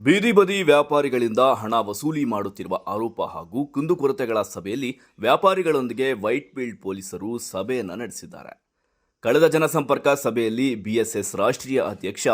ಬೀದಿ ಬದಿ ವ್ಯಾಪಾರಿಗಳಿಂದ ಹಣ ವಸೂಲಿ ಮಾಡುತ್ತಿರುವ ಆರೋಪ ಹಾಗೂ ಕುಂದುಕೊರತೆಗಳ ಸಭೆಯಲ್ಲಿ ವ್ಯಾಪಾರಿಗಳೊಂದಿಗೆ ವೈಟ್ ಫೀಲ್ಡ್ ಪೊಲೀಸರು ಸಭೆಯನ್ನು ನಡೆಸಿದ್ದಾರೆ. ಕಳೆದ ಜನಸಂಪರ್ಕ ಸಭೆಯಲ್ಲಿ ಬಿಎಸ್ಎಸ್ ರಾಷ್ಟ್ರೀಯ ಅಧ್ಯಕ್ಷ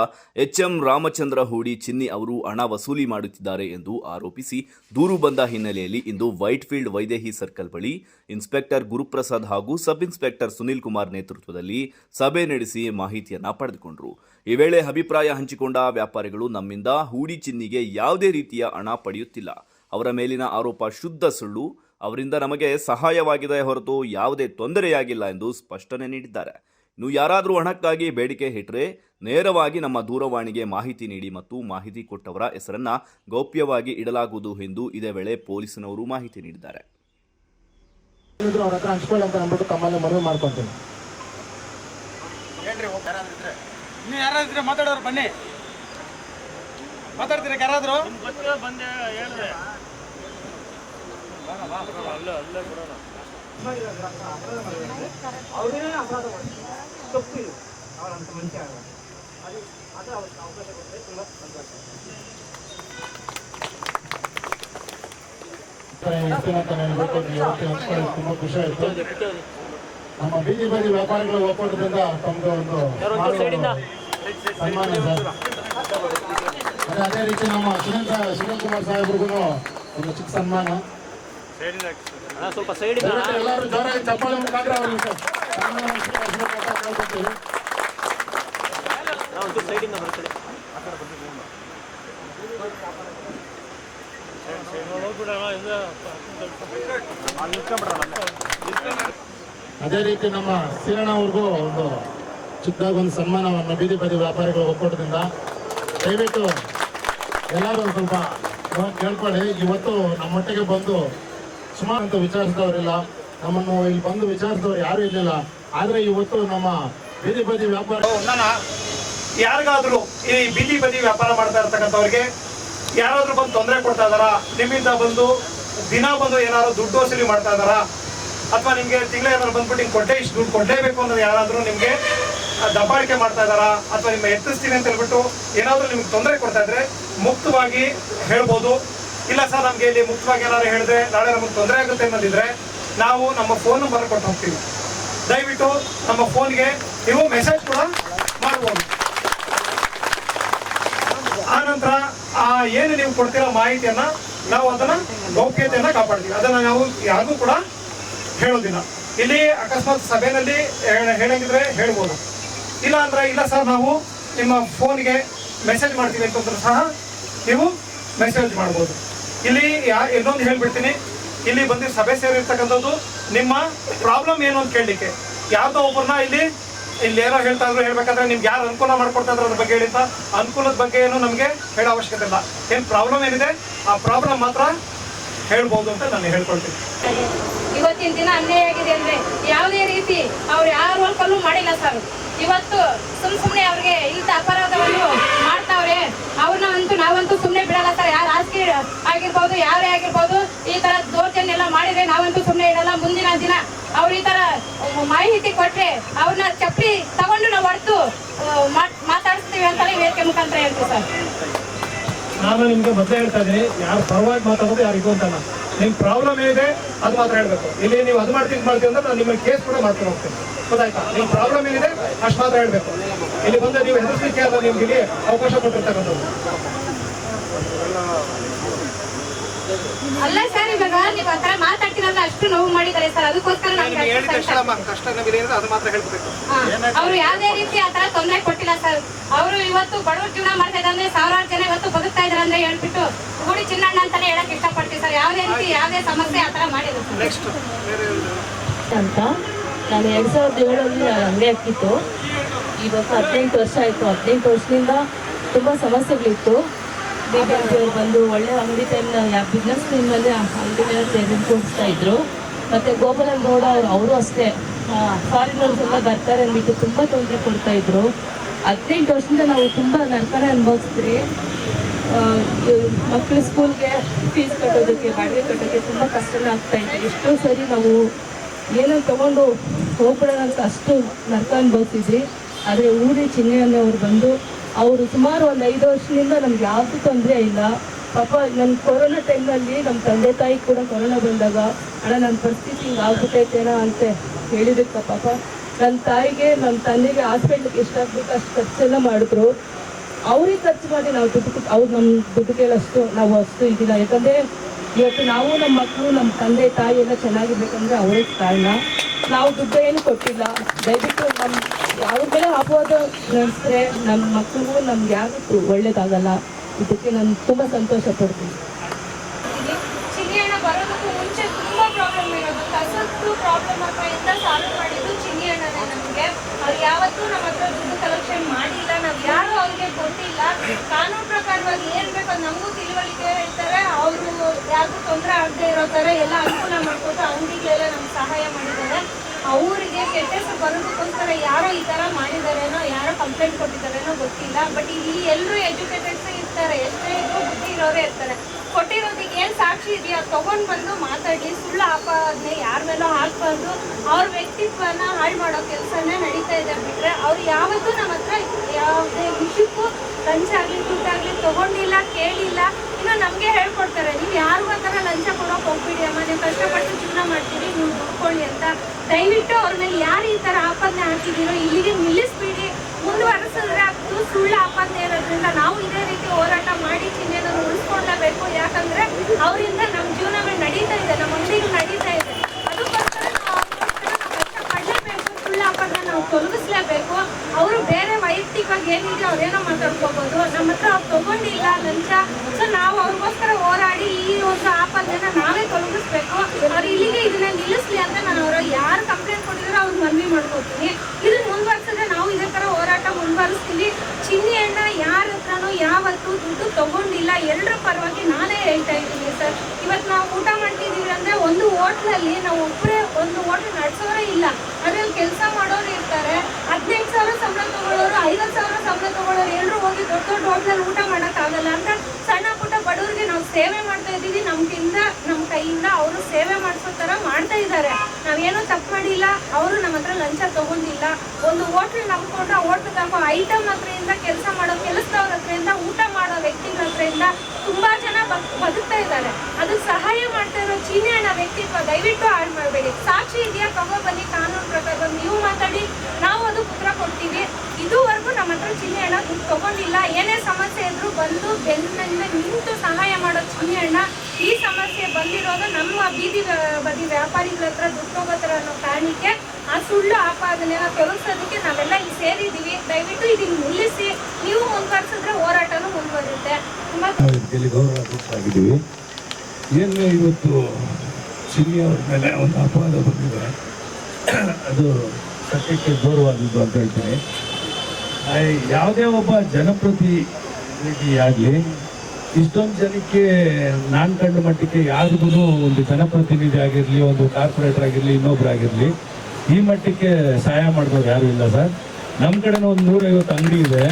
ಎಚ್ಎಂ ರಾಮಚಂದ್ರ ಹೂಡಿ ಚಿನ್ನಿ ಅವರು ಹಣ ವಸೂಲಿ ಮಾಡುತ್ತಿದ್ದಾರೆ ಎಂದು ಆರೋಪಿಸಿ ದೂರು ಬಂದ ಹಿನ್ನೆಲೆಯಲ್ಲಿ ಇಂದು ವೈಟ್ಫೀಲ್ಡ್ ವೈದೇಹಿ ಸರ್ಕಲ್ ಬಳಿ ಇನ್ಸ್ಪೆಕ್ಟರ್ ಗುರುಪ್ರಸಾದ್ ಹಾಗೂ ಸಬ್ ಇನ್ಸ್ಪೆಕ್ಟರ್ ಸುನಿಲ್ ಕುಮಾರ್ ನೇತೃತ್ವದಲ್ಲಿ ಸಭೆ ನಡೆಸಿ ಮಾಹಿತಿಯನ್ನು ಪಡೆದುಕೊಂಡರು. ಈ ವೇಳೆ ಅಭಿಪ್ರಾಯ ಹಂಚಿಕೊಂಡ ವ್ಯಾಪಾರಿಗಳು ನಮ್ಮಿಂದ ಹೂಡಿ ಚಿನ್ನಿಗೆ ಯಾವುದೇ ರೀತಿಯ ಹಣ ಪಡೆಯುತ್ತಿಲ್ಲ. ಅವರ ಮೇಲಿನ ಆರೋಪ ಶುದ್ಧ ಸುಳ್ಳು. ಅವರಿಂದ ನಮಗೆ ಸಹಾಯವಾಗಿದೆ ಹೊರತು ಯಾವುದೇ ತೊಂದರೆಯಾಗಿಲ್ಲ ಎಂದು ಸ್ಪಷ್ಟನೆ ನೀಡಿದ್ದಾರೆ. ಇನ್ನು ಯಾರಾದರೂ ಹಣಕ್ಕಾಗಿ ಬೇಡಿಕೆ ಇಟ್ಟರೆ ನೇರವಾಗಿ ನಮ್ಮ ದೂರವಾಣಿಗೆ ಮಾಹಿತಿ ನೀಡಿ ಮತ್ತು ಮಾಹಿತಿ ಕೊಟ್ಟವರ ಹೆಸರನ್ನು ಗೌಪ್ಯವಾಗಿ ಇಡಲಾಗುವುದು ಎಂದು ಇದೇ ವೇಳೆ ಪೊಲೀಸನವರು ಮಾಹಿತಿ ನೀಡಿದ್ದಾರೆ. ಇದ್ರು? ಅವ್ರ ಇಲ್ಲ ಅವ್ರು ಅಂತ ತಪ್ಪು ಮನುಷ್ಯ ಅಲ್ಲ. ಅದು ಅದು ಅವ್ರಿಗೆ ಅವಕಾಶ ಕೊಟ್ಟರೆ ತುಂಬ ಸಂತೋಷ. ತುಂಬಾ ಖುಷಿ ಆಯಿತು ನಮ್ಮ ಬೀದಿ ಬದಿ ವ್ಯಾಪಾರಿಗಳ ಒಕ್ಕೂಟದಿಂದ ತಮ್ಮದು ಒಂದು ಸನ್ಮಾನ ಸರ್. ಅದೇ ಅದೇ ರೀತಿ ನಮ್ಮ ಸುನೀಲ್ ಸುನೀಲ್ ಸಾಹೇಬ್ರಿಗೂ ಒಂದು ಚಿಕ್ಕ ಸನ್ಮಾನ. ಸ್ವಲ್ಪ ಸೈಡ್ ಎಲ್ಲರೂ ಜೋರಾಗಿ ಚಪ್ಪಾಳೆ ಮುಖಾಂತರ ಅವ್ರಿಗೆ ಅದೇ ರೀತಿ ನಮ್ಮ ಸೀರಣ್ಣ ಅವ್ರಿಗೂ ಒಂದು ಚಿಕ್ಕದಾಗಿ ಒಂದು ಸನ್ಮಾನವನ್ನು ಬೀದಿ ಬದಿ ವ್ಯಾಪಾರಿಗಳ ಒಕ್ಕೂಟದಿಂದ. ದಯವಿಟ್ಟು ಎಲ್ಲರೂ ಸ್ವಲ್ಪ ಕೇಳ್ಕೊಳ್ಳಿ. ಇವತ್ತು ನಮ್ಮೊಟ್ಟಿಗೆ ಬಂದು ಸುಮಾರು ಅಂತ ವಿಚಾರಿಸಿದವರಿಲ್ಲ. ನಮ್ಮನ್ನು ಇಲ್ಲಿ ಬಂದು ವಿಚಾರಿಸಿದವರು ಯಾರೂ ಇರಲಿಲ್ಲ. ಆದರೆ ಇವತ್ತು ನಮ್ಮ ಬೀದಿ ಬದಿ ವ್ಯಾಪಾರ ಯಾರಿಗಾದರೂ ಈ ಬೀದಿ ಬದಿ ವ್ಯಾಪಾರ ಮಾಡ್ತಾ ಇರ್ತಕ್ಕಂಥವ್ರಿಗೆ ಯಾರಾದರೂ ಬಂದು ತೊಂದರೆ ಕೊಡ್ತಾ ಇದಾರಾ ನಿಮ್ಮಿಂದ ಬಂದು ದಿನ ಬಂದು ಏನಾದ್ರು ದುಡ್ಡು ವಸೂಲಿ ಮಾಡ್ತಾ ಇದಾರಾ ಅಥವಾ ನಿಮಗೆ ತಿಂಗಳ ಏನಾದ್ರು ಬಂದ್ಬಿಟ್ಟು ಹಿಂಗೆ ಕೊಟ್ಟೆ, ಇಷ್ಟು ದುಡ್ಡು ಕೊಡಲೇಬೇಕು ಅನ್ನೋದು ಯಾರಾದರೂ ನಿಮಗೆ ದಬ್ಬಾಳಿಕೆ ಮಾಡ್ತಾ ಇದಾರಾ ಅಥವಾ ನಿಮ್ಮ ಎತ್ತಿಸ್ತೀನಿ ಅಂತ ಹೇಳ್ಬಿಟ್ಟು ಏನಾದರೂ ನಿಮ್ಗೆ ತೊಂದರೆ ಕೊಡ್ತಾ ಇದ್ರೆ ಮುಕ್ತವಾಗಿ ಹೇಳ್ಬೋದು. ಇಲ್ಲ ಸರ್, ನಮಗೆ ಇಲ್ಲಿ ಮುಕ್ತವಾಗಿ ಏನಾದ್ರು ಹೇಳಿದ್ರೆ ನಾಳೆ ನಮಗೆ ತೊಂದರೆ ಆಗುತ್ತೆ ಅನ್ನೋದಿದ್ರೆ ನಾವು ನಮ್ಮ ಫೋನ್ ನಂಬರ್ ಕೊಟ್ಟು ಹೋಗ್ತೀವಿ. ದಯವಿಟ್ಟು ನಮ್ಮ ಫೋನ್ಗೆ ನೀವು ಮೆಸೇಜ್ ಕೂಡ ಮಾಡ್ಬೋದು. ಆ ನಂತರ ಆ ಏನು ನೀವು ಕೊಡ್ತಿರೋ ಮಾಹಿತಿಯನ್ನ ನಾವು ಅದನ್ನ ಗೌಪ್ಯತೆಯನ್ನ ಕಾಪಾಡ್ತೀವಿ. ಅದನ್ನ ನಾವು ಯಾರಿಗೂ ಕೂಡ ಹೇಳೋದಿಲ್ಲ. ಇಲ್ಲಿ ಅಕಸ್ಮಾತ್ ಸಭೆಯಲ್ಲಿ ಹೇಳ- ಹೇಳಂಗಿದ್ರೆ ಹೇಳ್ಬೋದು. ಇಲ್ಲ ಅಂದ್ರೆ ಇಲ್ಲ ಸರ್, ನಾವು ನಿಮ್ಮ ಫೋನ್ಗೆ ಮೆಸೇಜ್ ಮಾಡ್ತೀವಿ ಅಂತಂದ್ರೆ ಸಹ ನೀವು ಮೆಸೇಜ್ ಮಾಡ್ಬೋದು. ಇಲ್ಲಿ ಯಾ, ಇನ್ನೊಂದು ಹೇಳ್ಬಿಡ್ತೀನಿ. ಇಲ್ಲಿ ಬಂದು ಸಭೆ ಸೇರಿರ್ತಕ್ಕಂಥದ್ದು ನಿಮ್ಮ ಪ್ರಾಬ್ಲಮ್ ಏನು ಅಂತ ಕೇಳಲಿಕ್ಕೆ. ಯಾರ್ದೋ ಒಬ್ಬರನ್ನ ಇಲ್ಲಿ ಇಲ್ಲಿ ಏನೋ ಹೇಳ್ತಾ ಇದ್ರು, ಹೇಳ್ಬೇಕಂದ್ರೆ ನಿಮ್ಗೆ ಯಾರು ಅನುಕೂಲ ಮಾಡ್ಕೊಡ್ತಾ ಇದ್ರು ಅದ್ರ ಬಗ್ಗೆ ಹೇಳಿದ್ದ ಅನುಕೂಲದ ಬಗ್ಗೆ ಏನು ನಮಗೆ ಹೇಳೋ ಅವಶ್ಯಕತೆ ಇಲ್ಲ. ಏನು ಪ್ರಾಬ್ಲಮ್ ಏನಿದೆ, ಆ ಪ್ರಾಬ್ಲಮ್ ಮಾತ್ರ ಹೇಳ್ಬೋದು ಅಂತ ನಾನು ಹೇಳ್ಕೊಳ್ತೀನಿ. ಇವತ್ತಿನ ದಿನ ಅನ್ಯಾಯ ಆಗಿದೆ ಅಂದ್ರೆ ಯಾವುದೇ ರೀತಿ ಅವ್ರು ಯಾರು ಮಾಡಿಲ್ಲ ಸರ್. ಇವತ್ತು ಸುಮ್ ಸುಮ್ನೆ ಅವ್ರಿಗೆ ಇಂಥ ಅಪರಾಧವನ್ನು ಮಾಡ್ತಾವ್ರೆ, ಅವ್ರನ್ನ ಅಂತೂ ನಾವಂತೂ ಸುಮ್ನೆ ಬಿಡಲ್ಲ ಸರ್. ಯಾರು ರಾಜಕೀಯ ಆಗಿರ್ಬೋದು, ಯಾರೇ ಆಗಿರ್ಬೋದು ಈ ತರ ದೌರ್ಜನ್ಯ ಎಲ್ಲ ಮಾಡಿದ್ರೆ ನಾವಂತೂ ಸುಮ್ಮನೆ ಇಡಲ್ಲ ಮುಂದಿನ ದಿನ ಅವ್ರ ಈ ತರ ಮಾಹಿತಿ ಕೊಟ್ರೆ ಅವ್ರನ್ನ ಚಪ್ಪಿ ತಗೊಂಡು ನಾವು ಹೊಡೆದು ಮಾತಾಡಿಸ್ತೀವಿ ಅಂತ ವೇದಿಕೆ ಮುಖಾಂತರ ಹೇಳ್ತೀವಿ ಸರ್. ನಾನು ನಿಮ್ಗೆ ಮೊದಲೇ ಹೇಳ್ತಾ ಇದ್ದೀನಿ, ಯಾರು ಪರವಾಗಿ ಮಾತಾಡೋದು ಯಾರಿಗೂ ಅಂತಲ್ಲ. ನಿಮ್ ಪ್ರಾಬ್ಲಮ್ ಏನಿದೆ, ಅದು ಮಾತ್ರ ಹೇಳ್ಬೇಕು. ಇಲ್ಲಿ ನೀವು ಅದು ಮಾಡ್ತೀನಿ ಮಾಡ್ತೀವಿ ಅಂದ್ರೆ ನಾನು ನಿಮಗೆ ಕೇಸ್ ಕೂಡ ಮಾಡ್ಕೊಂಡು ಹೋಗ್ತೀನಿ. ಗೊತ್ತಾಯ್ತಾ? ನಿಮ್ ಪ್ರಾಬ್ಲಮ್ ಏನಿದೆ, ಅಷ್ಟು ಮಾತ್ರ ಹೇಳ್ಬೇಕು. ಇಲ್ಲಿ ಬಂದು ನೀವು ಹೆದರ್ಸ್ಲಿಕ್ಕೆ ಅಲ್ಲ ನಿಮ್ಗೆ ಇಲ್ಲಿ ಅವಕಾಶ ಕೊಟ್ಟಿರ್ತಕ್ಕಂಥದ್ದು. ಅಲ್ಲ ಸರ್ ಇವಾಗ ನೀವು ಆತರ ಮಾತಾಡ್ತೀರಲ್ಲ ಅಷ್ಟು ನೋವು ಮಾಡಿದ್ದಾರೆ ಸರ್. ಅದಕ್ಕೋಸ್ಕರ ಅವರು ಯಾವುದೇ ರೀತಿ ಆತರ ತೊಂದರೆ ಕೊಟ್ಟಿಲ್ಲ ಸರ್. ಅವರು ಇವತ್ತು ಬಡವರು ಜೀವನ ಮಾಡ್ತಾ ಇದ್ದಾರೆ ಸಾವಿರಾರು ಜನ ಇವತ್ತು ಬದುಕ್ತಾ ಇದಾರೆ ಅಂದ್ರೆ ಹೇಳ್ಬಿಟ್ಟು ಗುಡಿ ಚಿನ್ನಣ್ಣ ಅಂತಾನೆ ಹೇಳಕ್ ಇಷ್ಟಪಡ್ತೀವಿ ಸರ್. ಯಾವುದೇ ರೀತಿ ಯಾವುದೇ ಸಮಸ್ಯೆ ಆತರ ಮಾಡಿದ್ರು ಅಂತ ನಾನು ಎರಡು ಸಾವಿರದ ಏಳರಲ್ಲಿ ಅಂಗಡಿ ಹಾಕಿತ್ತು. ಇವತ್ತು ಹದಿನೆಂಟು ವರ್ಷ ಆಯ್ತು. ಹದಿನೆಂಟು ವರ್ಷದಿಂದ ತುಂಬಾ ಸಮಸ್ಯೆಗಳಿತ್ತು. ಬಿ ಬಿ ಎಂ ಅವ್ರು ಬಂದು ಒಳ್ಳೆ ಅಂಗಡಿ ಟೈಮ್ನ ಯಾವ ಬಿಸ್ನೆಸ್ ಟೈಮಲ್ಲಿ ಅಂಗಡಿನ ತೆರೆದುಕೊಡ್ತಾ ಇದ್ರು. ಮತ್ತು ಗೋಪಾಲನ್ ಗೌಡ ಅವರು ಅವರು ಅಷ್ಟೇ ಫಾರಿನರ್ಸ್ ಎಲ್ಲ ಬರ್ತಾರೆ ಅಂದ್ಬಿಟ್ಟು ತುಂಬ ತೊಂದರೆ ಕೊಡ್ತಾ ಇದ್ರು. ಹದಿನೆಂಟು ವರ್ಷದಿಂದ ನಾವು ತುಂಬ ನರ್ಕನೆ ಅನುಭವಿಸ್ತೀವಿ ಮಕ್ಕಳು ಸ್ಕೂಲ್ಗೆ ಫೀಸ್ ಕಟ್ಟೋದಕ್ಕೆ, ಬಾಡಿಗೆ ಕಟ್ಟೋಕ್ಕೆ ತುಂಬ ಕಷ್ಟನೇ ಆಗ್ತಾ ಇದೆ. ಎಷ್ಟೋ ಸರಿ ನಾವು ಏನೋ ತಗೊಂಡು ಹೋಗ್ಬಿಡೋಣ ಅಂತ ಅಷ್ಟು ನರ್ಕ ಅನುಭವಿಸಿದ್ವಿ. ಆದರೆ ಊರಿ ಚಿನ್ನೆಯನ್ನ ಅವ್ರು ಬಂದು ಅವರು ಸುಮಾರು ಒಂದು ಐದು ವರ್ಷದಿಂದ ನಮ್ಗೆ ಯಾವ್ದು ತೊಂದರೆ ಇಲ್ಲ. ಪಾಪ ನನ್ನ ಕೊರೋನಾ ಟೈಮ್ನಲ್ಲಿ ನಮ್ಮ ತಂದೆ ತಾಯಿ ಕೂಡ ಕೊರೋನಾ ಬಂದಾಗ, ಅಣ್ಣ ನನ್ನ ಪರಿಸ್ಥಿತಿ ಹಿಂಗೆ ಆಗ್ಬಿಟ್ಟೈತೇನೋ? ಅಂತ ಹೇಳಿದಕ್ಕೆ ಪಾಪ. ನನ್ನ ತಾಯಿಗೆ ನನ್ನ ತಂದೆಗೆ ಹಾಸ್ಪಿಟ್ಲಿಗೆ ಎಷ್ಟಾಗಬೇಕು ಅಷ್ಟು ಖರ್ಚೆಲ್ಲ ಮಾಡಿದ್ರು. ಅವ್ರಿಗೆ ಖರ್ಚು ಮಾಡಿ ನಾವು ದುಡ್ಡು ಅವ್ರು ನಮ್ಮ ದುಡ್ಡು ಕೇಳೋಷ್ಟು ನಾವು ಅಷ್ಟು ಇದಿಲ್ಲ. ಯಾಕಂದರೆ ಇವತ್ತು ನಾವು ನಮ್ಮ ಮಕ್ಕಳು ನಮ್ಮ ತಂದೆ, ತಾಯಿ ಎಲ್ಲ ಚೆನ್ನಾಗಿರ್ಬೇಕಂದ್ರೆ ಅವರೇ ಕಾರಣ. ನಾವು ದುಡ್ಡು ಏನು ಕೊಟ್ಟಿಲ್ಲ. ದಯವಿಟ್ಟು ನಮ್ಮ ಅವ್ರ ಮೇಲೆ ಅಪವಾದ ನಡೆಸಿದ್ರೆ ನಮ್ಮ ಮಕ್ಕಳಿಗೂ ನಮ್ಗೆ ಯಾವತ್ತೂ ಒಳ್ಳೇದಾಗಲ್ಲ. ಇದಕ್ಕೆ ನಾನು ತುಂಬ ಸಂತೋಷ ಪಡ್ತೀನಿ. ಬರೋದಕ್ಕೂ ಮುಂಚೆ ತುಂಬಾ ಪ್ರಾಬ್ಲಮ್ ಇರೋದು. ಕಸದ್ದು ಪ್ರಾಬ್ಲಮ್ ಹತ್ರ ಇಂದ ಸಾಲ್ವ್ ಮಾಡಿದ್ದು ಚಿನ್ನಿ ಹಣನೇ ನಮಗೆ. ಅವ್ರು ಯಾವತ್ತೂ ನಮ್ಮ ಹತ್ರ ದುಡ್ಡು ಕಲೆಕ್ಷನ್ ಮಾಡಿಲ್ಲ. ನಾವು ಯಾರು ಅವ್ರಿಗೆ ಕೊಟ್ಟಿಲ್ಲ. ಕಾನೂನು ಪ್ರಕಾರವಾಗಿ ಏನ್ ಬೇಕೋ ನಮಗೂ ತಿಳುವಳಿಕೆ ಹೇಳ್ತಾರೆ. ಅವರು ಯಾರಿಗೂ ತೊಂದರೆ ಆಗದೆ ಇರೋ ಥರ ಎಲ್ಲ ಅನುಕೂಲ ಮಾಡ್ಕೊಟ್ಟು ಅಂಗಡಿಗಳೆಲ್ಲ ನಮ್ಗೆ ಸಹಾಯ ಮಾಡಿದ್ದಾರೆ. ಅವರಿಗೆ ಕೆಟ್ಟ ಬರೋದಕ್ಕೋಸ್ಕರ ಯಾರೋ ಈ ಥರ ಮಾಡಿದಾರೇನೋ ಯಾರೋ ಕಂಪ್ಲೇಂಟ್ ಕೊಟ್ಟಿದ್ದಾರೇನೋ ಗೊತ್ತಿಲ್ಲ. ಬಟ್ ಇಲ್ಲಿ ಎಲ್ಲರೂ ಎಜುಕೇಟೆಡ್ಸ್ ಇರ್ತಾರೆ. ಎಷ್ಟೇ ಇದ್ರು ಬುದ್ಧಿ ಇರೋರೇ ಇರ್ತಾರೆ. ಕೊಟ್ಟಿರೋದಕ್ಕೆ ಏನು ಸಾಕ್ಷಿ ಇದೆಯಾ? ತಗೊಂಡ್ ಬಂದು ಮಾತಾಡಿ. ಸುಳ್ಳು ಆಪಾದನೆ ಯಾರ ಮೇಲೋ ಹಾಕ್ಬಾರ್ದು. ಅವ್ರ ವ್ಯಕ್ತಿತ್ವನ ಹಾಳು ಮಾಡೋ ಕೆಲಸನೇ ನಡೀತಾ ಇದೆ ಬಿಟ್ರೆ ಅವ್ರು ಯಾವತ್ತೂ ನಮ್ಮ ಹತ್ರ ಯಾವುದೇ ವಿಷಯಕ್ಕೂ ಲಂಚ ಆಗಲಿ ತಗೊಂಡಿಲ್ಲ, ಕೇಳಿಲ್ಲ. ನಮಗೆ ಹೇಳ್ಕೊಡ್ತಾರೆ, ನೀವು ಯಾರು ಆ ಲಂಚ ಕೊಡೋಕೆ ಹೋಗ್ಬಿಡಿ ಅಮ್ಮ, ನೀವು ಕಷ್ಟಪಟ್ಟು ಜೀವನ ಮಾಡ್ತೀರಿ, ನೀವು ದುಡ್ಕೊಳ್ಳಿ ಅಂತ ದಯವಿಟ್ಟು ಅವ್ರ ಮೇಲೆ ಯಾರು ಈ ಥರ ಆಪಾದನೆ ಹಾಕಿದ್ದೀರೋ, ಇಲ್ಲಿಗೆ ನಿಲ್ಲಿಸ್ಬಿಡಿ. ಮುಂದುವರೆಸಿದ್ರೆ ಅದು ಸುಳ್ಳು ಆಪಾದನೆ ಇರೋದ್ರಿಂದ ನಾವು ಇದೇ ರೀತಿ ಹೋರಾಟ ಮಾಡಿ ಚಿಹ್ನೆಯನ್ನು ಉಳಿಸ್ಕೊಳ್ಳಬೇಕು ಯಾಕಂದ್ರೆ ಅವರಿಂದ ನಮ್ಮ ಜೀವನಗಳು ನಡೀತಾ ಇದೆ, ನಮ್ಮ ಅಂಗಡಿಗಳು ನಡೀತಾ ಇದೆ. ಅದಕ್ಕೋಸ್ಕರ ನಾವು ಸುಳ್ಳು ಆಪಾದನೆ ನಾವು ತೊಲಗಿಸ್ಲೇಬೇಕು. ಅವರು ಬೇರೆ ವೈಯಕ್ತಿಕವಾಗಿ ಏನಿದೆ ಅವ್ರೇನೋ ಮಾತಾಡ್ಕೋಬೋದು. ನಮ್ಮ ಹತ್ರ ಅವ್ರು ತಗೊಂಡಿಲ್ಲ ಲಂಚ ಸೊ ನಾವು ಅವ್ರಿಗೋಸ್ಕರ ಹೋರಾಡಿ ಈ ಒಂದು ಆಪಾದನೆನ ನಾವೇ ತೊಲಗಿಸ್ಬೇಕು. ಅವ್ರು ಇಲ್ಲಿಗೆ ಇದನ್ನ ನಿಲ್ಲಿಸ್ಲಿ ಅಂತ ನಾನು ಅವರು ಯಾರು ಕಂಪ್ಲೇಂಟ್ ಕೊಟ್ಟಿದ್ರು ಅವ್ರು ಮನವಿ ಮಾಡ್ಕೊತೀನಿ ಇದನ್ನ ಮುಂದುವರ್ಸಿದ್ರೆ ನಾವು ಇದೇ ಥರ ಹೋರಾಟ ಮುಂದುವರಿಸ್ತೀವಿ. ಅಣ್ಣ ಯಾರ ಹತ್ರನೂ ಯಾವತ್ತೂ ದುಡ್ಡು ತಗೊಂಡಿಲ್ಲ. ಎಲ್ಲರ ಪರವಾಗಿ ನಾನೇ ಹೇಳ್ತಾ ಇದ್ದೀನಿ ಸರ್. ಇವತ್ತು ನಾವು ಊಟ ಮಾಡ್ತಿದ್ದೀವಿ ಅಂದ್ರೆ ಒಂದು ಹೋಟ್ಲಲ್ಲಿ ನಾವು ಒಬ್ಬರೇ ಒಂದು ಹೋಟ್ಲ್ ನಡೆಸೋರೇ ಇಲ್ಲ. ಅದ್ರಲ್ಲಿ ಕೆಲಸ ಮಾಡೋರು ಇರ್ತಾರೆ. ಹದಿನೆಂಟು ಸಾವಿರ ಸಂಬಳ ತಗೊಳ್ಳೋರು, ಐವತ್ತು ಸಾವಿರ ಸಂಬಳ ತಗೊಳ್ಳೋರು ಎಲ್ಲರೂ ಹೋಗಿ ದೊಡ್ಡ ದೊಡ್ಡ ಹೋಟ್ಲಲ್ಲಿ ಊಟ ಮಾಡೋಕ್ಕಾಗಲ್ಲ ಅಂತ ಸಣ್ಣ ಪುಟ್ಟ ಬಡವರಿಗೆ ನಾವು ಸೇವೆ ಮಾಡ್ತಾ ಇದ್ದೀವಿ. ನಮ್ಗಿಂದ ನಮ್ಮ ಕೈಯಿಂದ ಅವರು ಸೇವೆ ಮಾಡಿಸೋ ಥರ ಮಾಡ್ತಾ ಇದ್ದಾರೆ. ನಾವೇನೋ ತಪ್ಪು ಮಾಡಿಲ್ಲ. ಅವರು ನಮ್ಮ ಹತ್ರ ಲಂಚ ತಗೊಂಡಿಲ್ಲ. ಒಂದು ಹೋಟ್ಲ್ ನಂಬಿಕೊಂಡು ಹೋಟ್ಲ್ ನಂಬೋ ಐಟಮ್ ಹತ್ರದಿಂದ ಕೆಲಸ ಮಾಡೋ ಕೆಲಸದವ್ರ ಹತ್ರದಿಂದ ಊಟ ಮಾಡೋ ವ್ಯಕ್ತಿಗಳ ಹತ್ರದಿಂದ ತುಂಬ ಜನ ಬದ್- ಬದುಕ್ತಾ ಇದ್ದಾರೆ. ಅದು ಸಹಾಯ ಮಾಡ್ತಾ ಇರೋ ಚೀನಿ ಹಣ ವ್ಯಕ್ತಿತ್ವ ದಯವಿಟ್ಟು ಹಾಳು ಮಾಡಬೇಡಿ. ಸಾಕ್ಷಿ ಇದೆಯಾ? ತಗೋ ಬನ್ನಿ. ಕಾನೂನು ಪ್ರಕಾರ ನೀವು ಮಾತಾಡಿ ನಾವು ಅದು ಉತ್ತರ ಕೊಡ್ತೀವಿ ಇದುವರೆಗೂ ನಮ್ಮ ಹತ್ರ ಚಿನ್ನಿ ಹಣ ದುಡ್ಡು ತಗೊಂಡಿಲ್ಲ. ಏನೇ ಸಮಸ್ಯೆ ಇದ್ರೂ ಬಂದು ಬೆನ್ನಿಂದ ನಿಂತು ಸಹಾಯ ಮಾಡೋ ಚಿನ್ನಿ ಹಣ ಈ ಸಮಸ್ಯೆ ಬಂದಿರೋದು ನಮ್ಮ ಬೀದಿ ಬದಿ ವ್ಯಾಪಾರಿಗಳ ಹತ್ರ ದುಡ್ಡು ಅನ್ನೋ ಕಾರಣಕ್ಕೆ ಆ ಸುಳ್ಳು ಆಪಾದನೆನ ತೊಲಗಿಸೋದಕ್ಕೆ ನಾವೆಲ್ಲ ಇಲ್ಲಿ ಸೇರಿದ್ದೀವಿ. ದಯವಿಟ್ಟು ಇದನ್ನ ನಿಲ್ಲಿಸಿ. ನೀವು ಮುಂದುವರ್ಸಿದ್ರೆ ಹೋರಾಟನೂ ಮುಂದುವರಿಯುತ್ತೆ. ಗೌರವಾಧ್ಯಕ್ಷರಾಗಿದ್ದೀವಿ. ಏನು ಇವತ್ತು ಚಿನ್ನಿ ಮೇಲೆ ಒಂದು ಅಪವಾದ ಬಂದಿದೆ, ಅದು ಸತ್ಯಕ್ಕೆ ದೂರವಾದದ್ದು ಅಂತ ಹೇಳ್ತೀನಿ ಯಾವುದೇ ಒಬ್ಬ ಜನಪ್ರತಿನಿಧಿಯಾಗಲಿ, ಇಷ್ಟೊಂದು ಜನಕ್ಕೆ ನಾನು ಕಂಡ ಮಟ್ಟಕ್ಕೆ ಯಾರಿಗೂ ಒಂದು ಜನಪ್ರತಿನಿಧಿ ಆಗಿರಲಿ, ಒಂದು ಕಾರ್ಪೊರೇಟರ್ ಆಗಿರಲಿ ಇನ್ನೊಬ್ರಾಗಿರಲಿ ಈ ಮಟ್ಟಕ್ಕೆ ಸಹಾಯ ಮಾಡಿದವ್ರು ಯಾರು ಇಲ್ಲ ಸರ್. ನಮ್ಮ ಕಡೆನೂ ಒಂದು ನೂರೈವತ್ತು ಅಂಗಡಿ ಇದೆ.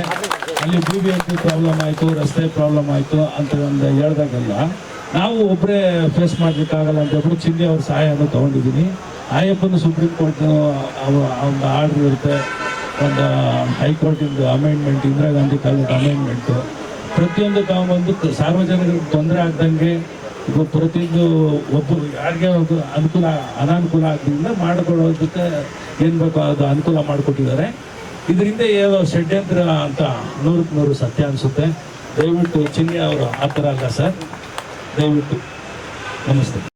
ಅಲ್ಲಿ B B M P problem ಆಯಿತು, ರಸ್ತೆ ಪ್ರಾಬ್ಲಮ್ ಆಯಿತು ಅಂತ ಒಂದು ಹೇಳ್ದಾಗಲ್ಲ, ನಾವು ಒಬ್ಬರೇ ಫೇಸ್ ಮಾಡಲಿಕ್ಕಾಗಲ್ಲ ಅಂತ ಹೇಳ್ಬಿಟ್ಟು ಚಿನ್ನಿ ಅವ್ರ ಸಹಾಯನ ತೊಗೊಂಡಿದ್ದೀನಿ. ಆಯಪ್ಪನ ಸುಪ್ರೀಂ ಕೋರ್ಟ್ ಆರ್ಡರ್ ಇರುತ್ತೆ. ಒಂದು ಹೈಕೋರ್ಟಿಂದ ಅಮೆಂಡ್ಮೆಂಟ್ ಇಂದಿರಾ ಗಾಂಧಿ ಕಾಲದ ಅಮೆಂಡ್ಮೆಂಟು ಪ್ರತಿಯೊಂದು ತಾವು ಸಾರ್ವಜನಿಕರಿಗೆ ತೊಂದರೆ ಆಗ್ದಂಗೆ ಪ್ರತಿಯೊಂದು ಒಬ್ಬರು ಯಾರಿಗೆ ಒಂದು ಅನುಕೂಲ, ಅನಾನುಕೂಲ ಆದ್ದರಿಂದ ಮಾಡಿಕೊಳ್ಳೋದಕ್ಕೆ ಏನು ಬೇಕೋ ಅದು ಅನುಕೂಲ ಮಾಡಿಕೊಟ್ಟಿದ್ದಾರೆ. ಇದರಿಂದ ಏನೋ ಷಡ್ಯಂತ್ರ ಅಂತ ನೂರಕ್ಕೆ ನೂರು ಸತ್ಯ ಅನಿಸುತ್ತೆ. ದಯವಿಟ್ಟು ಚಿನ್ನಿ ಅವರು ಆ ಥರ ಅಲ್ಲ ಸರ್. ದಯವಿಟ್ಟು ನಮಸ್ತೆ.